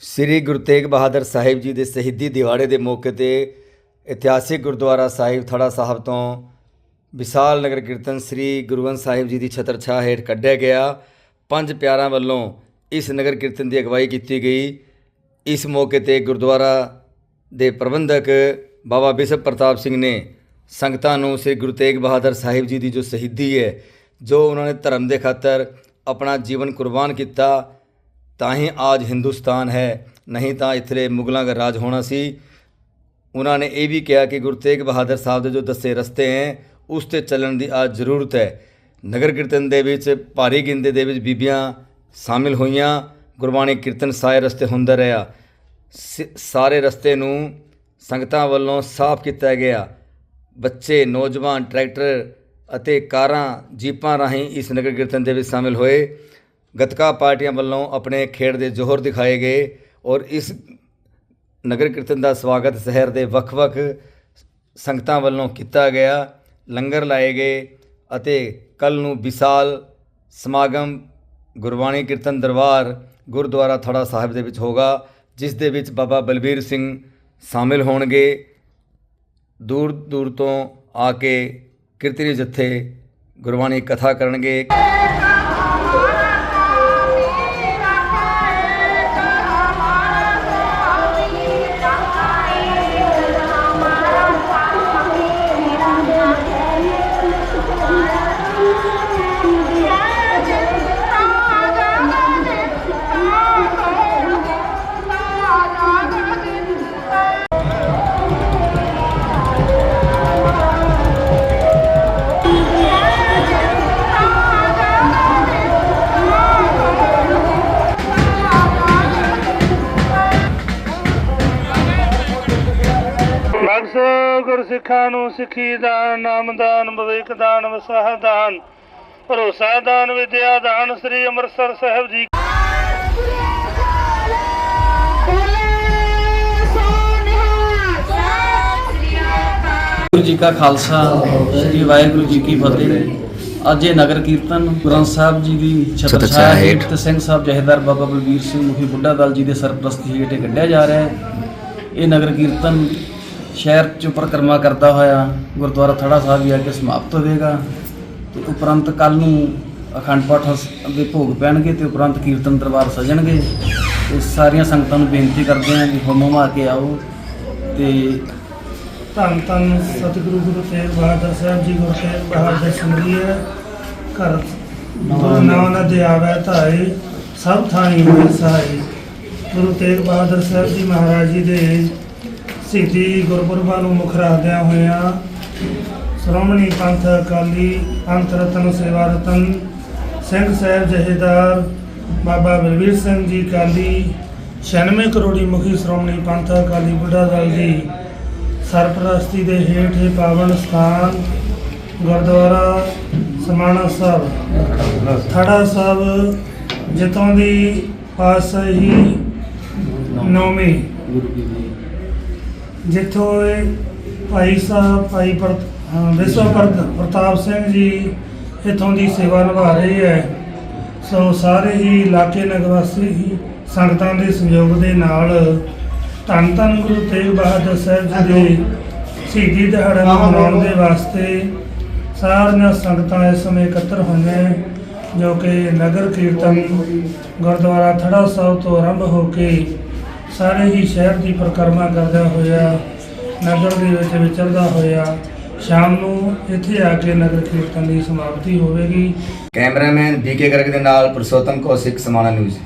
ਸ੍ਰੀ ਗੁਰੂ ਤੇਗ ਬਹਾਦਰ ਸਾਹਿਬ ਜੀ ਦੇ ਸ਼ਹੀਦੀ ਦਿਹਾੜੇ ਦੇ ਮੌਕੇ ਤੇ ਇਤਿਹਾਸਿਕ ਗੁਰਦੁਆਰਾ ਸਾਹਿਬ ਥੜਾ ਸਾਹਿਬ ਤੋਂ ਵਿਸ਼ਾਲ ਨਗਰ ਕੀਰਤਨ ਸ੍ਰੀ ਗੁਰੂ ਗ੍ਰੰਥ ਸਾਹਿਬ ਜੀ ਦੀ ਛਤਰ ਛਾਹ ਹੇਠ ਕੱਢਿਆ ਗਿਆ। ਪੰਜ ਪਿਆਰਾਂ ਵੱਲੋਂ ਇਸ ਨਗਰ ਕੀਰਤਨ ਦੀ ਅਗਵਾਈ ਕੀਤੀ ਗਈ। ਇਸ ਮੌਕੇ ਤੇ ਗੁਰਦੁਆਰਾ ਦੇ ਪ੍ਰਬੰਧਕ ਬਾਬਾ ਬਿਸ਼ਪ ਪ੍ਰਤਾਪ ਸਿੰਘ ਨੇ ਸੰਗਤਾਂ ਨੂੰ ਸ੍ਰੀ ਗੁਰੂ ਤੇਗ ਬਹਾਦਰ ਸਾਹਿਬ ਜੀ ਦੀ ਜੋ ਸ਼ਹੀਦੀ ਹੈ, ਜੋ ਉਹਨਾਂ ਨੇ ਧਰਮ ਦੇ ਖਾਤਰ ਆਪਣਾ ਜੀਵਨ ਕੁਰਬਾਨ ਕੀਤਾ ਤਾਂ ਹੀ ਆਜ ਹਿੰਦੁਸਤਾਨ ਹੈ। ਨਹੀਂ ਤਾਂ ਇੱਥੇ ਮੁਗਲਾਂ ਦਾ ਰਾਜ ਹੋਣਾ ਸੀ। ਉਹਨਾਂ ਨੇ ਇਹ ਵੀ ਕਿਹਾ ਕਿ ਗੁਰੂ ਤੇਗ ਬਹਾਦਰ ਸਾਹਿਬ ਦੇ ਜੋ ਦੱਸੇ ਰਸਤੇ ਹੈ, ਉਸ ਤੇ ਚੱਲਣ ਦੀ ਆਜ ਜ਼ਰੂਰਤ ਹੈ। ਨਗਰ ਕੀਰਤਨ ਦੇ ਵਿੱਚ, ਭਾਰੀ ਗਿਣਤੀ ਦੇ ਵਿੱਚ ਬੀਬੀਆਂ ਸ਼ਾਮਿਲ ਹੋਈਆਂ। ਗੁਰਬਾਣੀ ਕੀਰਤਨ ਸਾਰੇ ਰਸਤੇ ਹੁੰਦਾ ਰਿਹਾ। ਸ- ਸਾਰੇ ਰਸਤੇ ਨੂੰ ਸੰਗਤਾਂ ਵੱਲੋਂ ਸਾਫ਼ ਕੀਤਾ ਗਿਆ। ਬੱਚੇ, ਨੌਜਵਾਨ, ਟਰੈਕਟਰ ਅਤੇ ਕਾਰਾਂ, ਜੀਪਾਂ ਰਾਹੀਂ ਇਸ ਨਗਰ ਕੀਰਤਨ ਦੇ ਵਿੱਚ ਸ਼ਾਮਿਲ ਹੋਏ। ਗੱਤਕਾ ਪਾਰਟੀਆਂ ਵੱਲੋਂ ਆਪਣੇ ਖੇਡ ਦੇ ਜੋਹਰ ਦਿਖਾਏ ਗਏ ਔਰ ਇਸ ਨਗਰ ਕੀਰਤਨ ਦਾ ਸਵਾਗਤ ਸ਼ਹਿਰ ਦੇ ਵੱਖ-ਵੱਖ ਸੰਗਤਾਂ ਵੱਲੋਂ ਕੀਤਾ ਗਿਆ। ਲੰਗਰ ਲਾਏ ਗਏ ਅਤੇ ਕੱਲ ਨੂੰ ਵਿਸ਼ਾਲ ਸਮਾਗਮ, ਗੁਰਬਾਣੀ ਕੀਰਤਨ ਦਰਬਾਰ ਗੁਰਦੁਆਰਾ ਥੜਾ ਸਾਹਿਬ ਦੇ ਵਿੱਚ ਹੋਗਾ ਜਿਸ ਦੇ ਵਿੱਚ ਬਾਬਾ ਬਲਬੀਰ ਸਿੰਘ ਸ਼ਾਮਿਲ ਹੋਣਗੇ। ਦੂਰ ਦੂਰ ਤੋਂ ਆ ਕੇ ਕੀਰਤਨੀ ਜਥੇ ਗੁਰਬਾਣੀ ਕਥਾ ਕਰਨਗੇ। ਗੁਰ ਸਿੱਖਾਂ ਨੂੰ ਸਿੱਖੀ ਦਾਨ ਨਾਮ ਦਾਨ ਭਵਿਕ ਦਾਨ ਵਸਾਹ ਦਾਨ ਭਰੋਸਾ ਦਾਨ ਵਿਦਿਆ ਦਾਨ ਸ੍ਰੀ ਅੰਮ੍ਰਿਤਸਰ ਸਾਹਿਬ ਜੀ। ਵਾਹਿਗੁਰੂ ਜੀ ਕਾ ਖਾਲਸਾ ਸ੍ਰੀ ਵਾਹਿਗੁਰੂ ਜੀ ਕੀ ਫਤਿਹ। ਅੱਜ ਇਹ ਨਗਰ ਕੀਰਤਨ ਗ੍ਰੰਥ ਸਾਹਿਬ ਜੀ ਦੀ ਛਤਰ ਛਾਇਆ ਹੇਠ। ਤੇ ਸਿੰਘ ਸਾਹਿਬ ਜਹੇਦਾਰ ਬਾਬਾ ਬਲਬੀਰ ਸਿੰਘ ਮੁਖੀ ਬੁੱਢਾ ਦਲ ਜੀ ਦੇ ਸਰਪ੍ਰਸਤੀ ਹੇਠ ਕੱਢਿਆ ਜਾ ਰਿਹਾ ਹੈ। ਇਹ ਨਗਰ ਕੀਰਤਨ ਸ਼ਹਿਰ ਚ ਪਰਿਕਰਮਾ ਕਰਦਾ ਹੋਇਆ ਗੁਰਦੁਆਰਾ ਥੜਾ ਸਾਹਿਬ ਵੀ ਆ ਕੇ ਸਮਾਪਤ ਹੋਵੇਗਾ। ਤੇ ਉਪਰੰਤ ਕੱਲ ਨੂੰ ਅਖੰਡ ਪਾਠ ਦੇ ਭੋਗ ਪੈਣਗੇ ਤੇ ਉਪਰੰਤ ਕੀਰਤਨ ਦਰਬਾਰ ਸਜਣਗੇ। ਤੇ ਸਾਰੀਆਂ ਸੰਗਤਾਂ ਨੂੰ ਬੇਨਤੀ ਕਰਦੇ ਹਾਂ ਕਿ ਹੁਮ ਹੁਮਾ ਕੇ ਆਓ ਤੇ ਧੰਨ ਧੰਨ ਸਤਿਗੁਰੂ ਗੁਰੂ ਤੇਗ ਬਹਾਦਰ ਸਾਹਿਬ ਜੀ ਗੁਰੂ ਤੇਗ ਬਹਾਦਰ ਸਿਮਰਿਐ ਘਰ ਗੁਰੂ ਨਾਨਕ ਦੇ ਆਵੈ ਧਾਏ ਸਭ ਥਾਈ ਹੋਏ ਸਹਾਈ। ਗੁਰੂ ਤੇਗ ਬਹਾਦਰ ਸਾਹਿਬ ਜੀ ਮਹਾਰਾਜ ਜੀ ਦੇ ਸ਼ਹੀਦੀ ਗੁਰਪੁਰਬਾਂ ਨੂੰ ਮੁੱਖ ਰੱਖਦਿਆਂ ਹੋਇਆਂ ਸ਼੍ਰੋਮਣੀ ਪੰਥ ਅਕਾਲੀ ਪੰਥ ਰਤਨ ਸੇਵਾ ਰਤਨ ਸਿੰਘ ਸਾਹਿਬ ਜਹੇਦਾਰ ਬਾਬਾ ਬਲਵੀਰ ਸਿੰਘ ਜੀ ਅਕਾਲੀ 96 ਕਰੋੜੀ ਮੁਖੀ ਸ਼੍ਰੋਮਣੀ ਪੰਥ ਅਕਾਲੀ ਬੁੱਢਾ ਦਲ ਜੀ ਸਰਪ੍ਰਸਤੀ ਦੇ ਹੇਠ ਇਹ ਪਾਵਨ ਸਥਾਨ ਗੁਰਦੁਆਰਾ ਸਮਾਣਾ ਸਾਹਿਬ। ਥੜਾ ਸਾਹਿਬ ਜਿੱਥੋਂ ਦੀ ਪਾਤਸ਼ਾਹੀ ਨੌਵੀਂ। ਗੁਰੂ ਜੀ ਜਿੱਥੋਂ ਇਹ ਭਾਈ ਸਾਹਿਬ, ਭਾਈ ਪਰ ਅਹ ਵਿਸ਼ਵ ਪਰ- ਪ੍ਰਤਾਪ ਸਿੰਘ ਜੀ ਇੱਥੋਂ ਦੀ ਸੇਵਾ ਨਿਭਾ ਰਹੇ ਹੈ। ਸੋ ਸਾਰੇ ਹੀ ਇਲਾਕੇ ਨਿਵਾਸੀ ਹੀ ਸੰਗਤਾਂ ਦੇ ਸਹਿਯੋਗ ਦੇ ਨਾਲ ਧੰਨ ਧੰਨ ਗੁਰੂ ਤੇਗ ਬਹਾਦਰ ਸਾਹਿਬ ਜੀ ਦੇ ਸ਼ਹੀਦੀ ਦਿਹਾੜਾ ਮਨਾਉਣ ਦੇ ਵਾਸਤੇ ਸਾਰੀਆਂ ਸੰਗਤਾਂ ਇਸ ਸਮੇਂ ਇਕੱਤਰ ਹੋਈਆਂ ਜੋ ਕਿ ਨਗਰ ਕੀਰਤਨ ਗੁਰਦੁਆਰਾ ਥੜਾ ਸਾਹਿਬ ਤੋਂ ਆਰੰਭ ਹੋ ਕੇ ਸਾਰੇ ਹੀ ਸ਼ਹਿਰ ਦੀ ਪਰਿਕਰਮਾ ਕਰਦਾ ਹੋਇਆ, ਨਗਰ ਦੇ ਵਿੱਚ ਵਿਚਰਦਾ ਹੋਇਆ, ਸ਼ਾਮ ਨੂੰ ਇੱਥੇ ਆ ਕੇ ਨਗਰ ਕੀਰਤਨ ਦੀ ਸਮਾਪਤੀ ਹੋਵੇਗੀ। ਕੈਮਰਾਮੈਨ ਬੀਕੇ ਗਰਗ ਦੇ ਨਾਲ ਪੁਰਸ਼ੋਤਮ ਕੌਸ਼ਿਕ, ਸਮਾਣਾ ਨਿਊਜ਼।